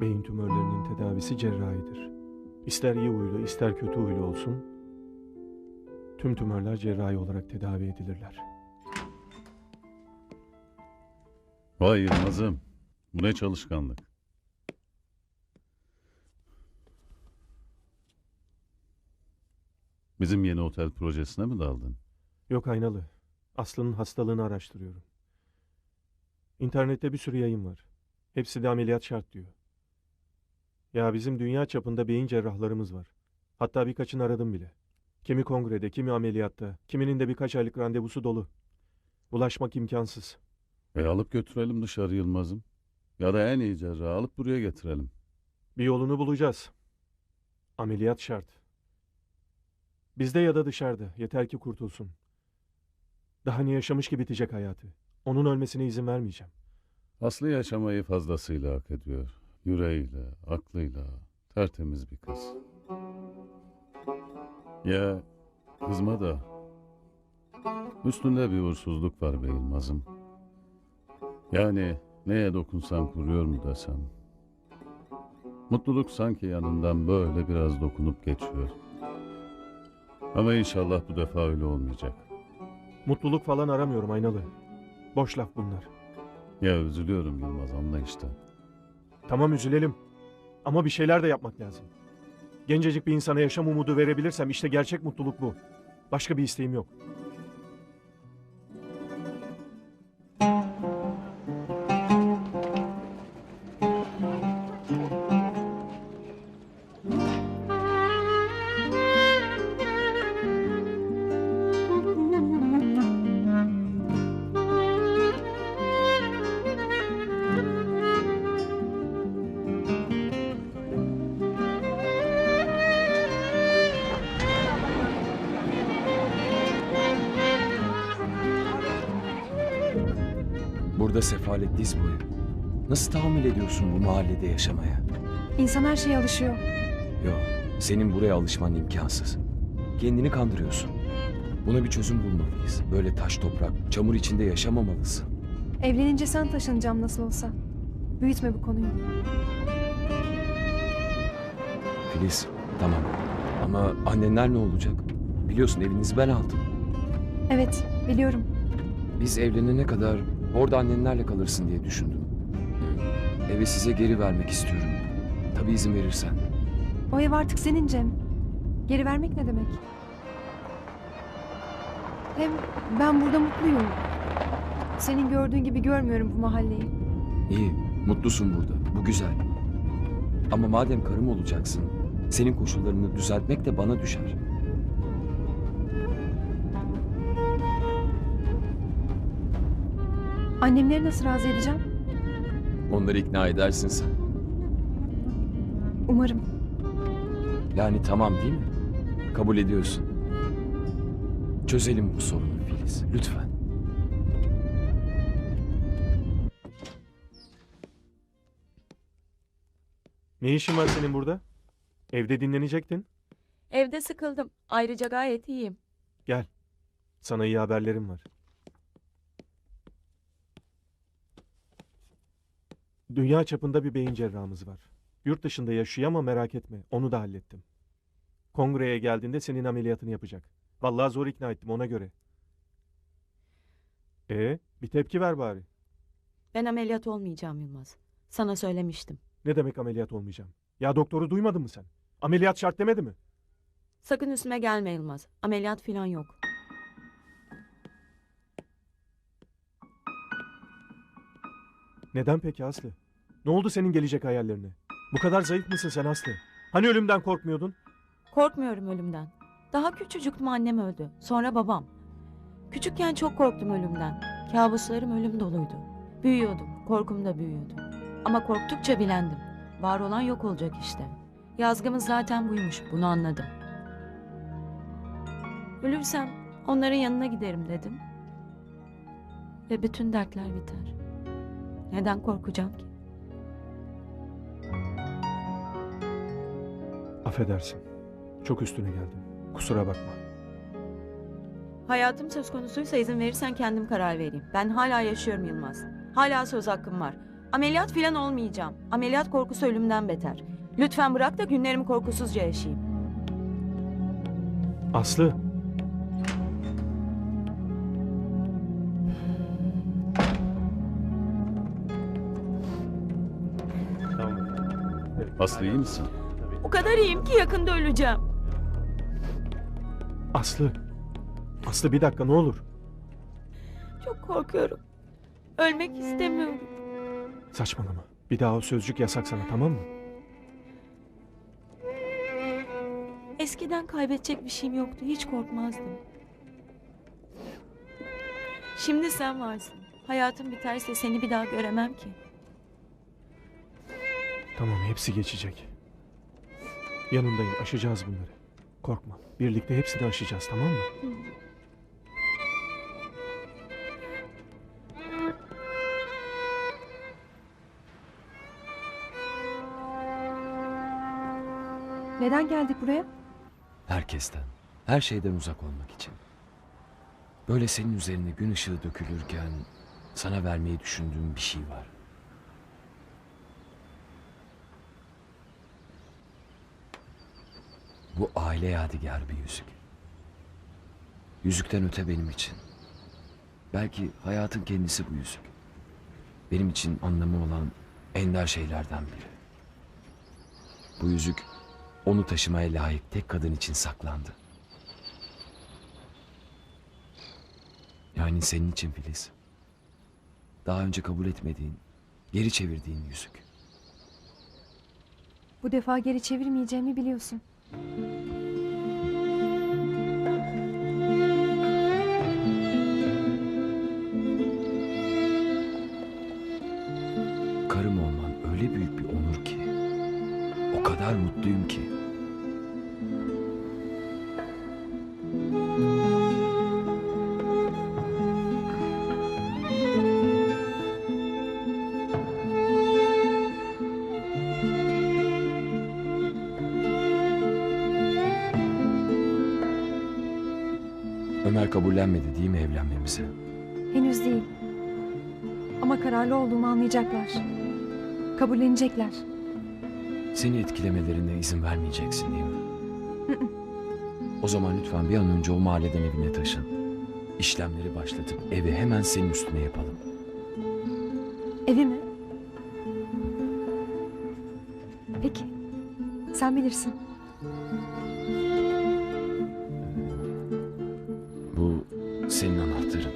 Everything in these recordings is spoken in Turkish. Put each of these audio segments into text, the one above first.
Beyin tümörlerinin tedavisi cerrahidir. İster iyi huylu ister kötü huylu olsun, tüm tümörler cerrahi olarak tedavi edilirler. Vay Yılmaz'ım. Bu ne çalışkanlık. Bizim yeni otel projesine mi daldın? Yok aynalı. Aslı'nın hastalığını araştırıyorum. İnternette bir sürü yayın var. Hepsi de ameliyat şart diyor. Ya bizim dünya çapında beyin cerrahlarımız var. Hatta birkaçını aradım bile. Kimi kongrede, kimi ameliyatta, kiminin de birkaç aylık randevusu dolu. Bulaşmak imkansız. E alıp götürelim dışarı Yılmaz'ım. Ya da en iyi cerrahı alıp buraya getirelim. Bir yolunu bulacağız. Ameliyat şart. Bizde ya da dışarıda. Yeter ki kurtulsun. Daha ne yaşamış ki bitecek hayatı. Onun ölmesine izin vermeyeceğim. Aslı yaşamayı fazlasıyla hak ediyor. Yüreğiyle, aklıyla, tertemiz bir kız. Ya kızma da üstünde bir uğursuzluk var be Yılmaz'ım. Yani neye dokunsam kuruyor mu desem. Mutluluk sanki yanından böyle biraz dokunup geçiyor. Ama inşallah bu defa öyle olmayacak. Mutluluk falan aramıyorum aynalı. Boş laf bunlar. Ya üzülüyorum Yılmaz anla işte. Tamam üzülelim. Ama bir şeyler de yapmak lazım. Gencecik bir insana yaşam umudu verebilirsem işte gerçek mutluluk bu. Başka bir isteğim yok. Burada sefalet diz boyu. Nasıl tahammül ediyorsun bu mahallede yaşamaya? İnsan her şeye alışıyor. Yo, senin buraya alışman imkansız. Kendini kandırıyorsun. Buna bir çözüm bulmalıyız. Böyle taş toprak, çamur içinde yaşamamalısın. Evlenince sen taşınacağım nasıl olsa. Büyütme bu konuyu. Filiz, tamam. Ama annenler ne olacak? Biliyorsun evinizi ben aldım. Evet, biliyorum. Biz evlenene kadar orada annenlerle kalırsın diye düşündüm. Evi size geri vermek istiyorum. Tabii izin verirsen. O ev artık senin Cem. Geri vermek ne demek? Hem ben burada mutluyum. Senin gördüğün gibi görmüyorum bu mahalleyi. İyi, mutlusun burada. Bu güzel. Ama madem karım olacaksın, senin koşullarını düzeltmek de bana düşer. Annemleri nasıl razı edeceğim? Onları ikna edersin sen. Umarım. Yani tamam değil mi? Kabul ediyorsun. Çözelim bu sorunu Filiz, lütfen. Ne işin var senin burada? Evde dinlenecektin. Evde sıkıldım. Ayrıca gayet iyiyim. Gel. Sana iyi haberlerim var. Dünya çapında bir beyin cerrahımız var. Yurt dışında yaşıyor ama merak etme. Onu da hallettim. Kongreye geldiğinde senin ameliyatını yapacak. Vallahi zor ikna ettim ona göre. E, bir tepki ver bari. Ben ameliyat olmayacağım Yılmaz. Sana söylemiştim. Ne demek ameliyat olmayacağım? Ya doktoru duymadın mı sen? Ameliyat şart demedi mi? Sakın üstüme gelme Yılmaz. Ameliyat falan yok. Neden peki Aslı? Ne oldu senin gelecek hayallerine? Bu kadar zayıf mısın sen Aslı? Hani ölümden korkmuyordun? Korkmuyorum ölümden. Daha küçücüktüm annem öldü. Sonra babam. Küçükken çok korktum ölümden. Kabuslarım ölüm doluydu. Büyüyordum. Korkum da büyüyordu. Ama korktukça bilendim. Var olan yok olacak işte. Yazgımız zaten buymuş. Bunu anladım. Ölürsem onların yanına giderim dedim. Ve bütün dertler biter. Neden korkacağım ki? Affedersin. Çok üstüne geldim. Kusura bakma. Hayatım söz konusuysa izin verirsen kendim karar vereyim. Ben hala yaşıyorum Yılmaz. Hala söz hakkım var. Ameliyat falan olmayacağım. Ameliyat korkusu ölümden beter. Lütfen bırak da günlerimi korkusuzca yaşayayım. Aslı. Aslı iyi misin? O kadar iyiyim ki yakında öleceğim. Aslı. Aslı bir dakika ne olur. Çok korkuyorum. Ölmek istemiyorum. Saçmalama. Bir daha o sözcük yasak sana tamam mı? Eskiden kaybedecek bir şeyim yoktu. Hiç korkmazdım. Şimdi sen varsın. Hayatım biterse seni bir daha göremem ki. Tamam hepsi geçecek. Yanındayım aşacağız bunları. Korkma. Birlikte hepsini aşacağız tamam mı? Neden geldik buraya? Herkesten, her şeyden uzak olmak için. Böyle senin üzerine gün ışığı dökülürken sana vermeyi düşündüğüm bir şey var. Bu aile yadigarı bir yüzük. Yüzükten öte benim için. Belki hayatın kendisi bu yüzük. Benim için anlamı olan ender şeylerden biri. Bu yüzük onu taşımaya layık tek kadın için saklandı. Yani senin için Filiz. Daha önce kabul etmediğin, geri çevirdiğin yüzük. Bu defa geri çevirmeyeceğimi biliyorsun. Karım olman öyle büyük bir onur ki. O kadar mutluyum ki. Ömer kabullenmedi değil mi evlenmemizi? Henüz değil. Ama kararlı olduğumu anlayacaklar. Kabullenecekler. Seni etkilemelerine izin vermeyeceksin değil mi? o zaman lütfen bir an önce o mahalleden evine taşın. İşlemleri başlatıp evi hemen senin üstüne yapalım. Evi mi? Peki. Sen bilirsin. Senin anahtarın.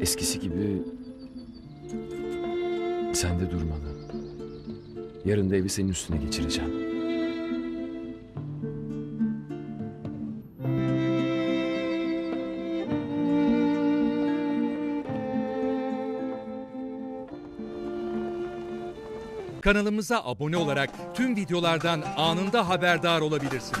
Eskisi gibi sende durmalı. Yarın da evi senin üstüne geçireceğim. Kanalımıza abone olarak tüm videolardan anında haberdar olabilirsiniz.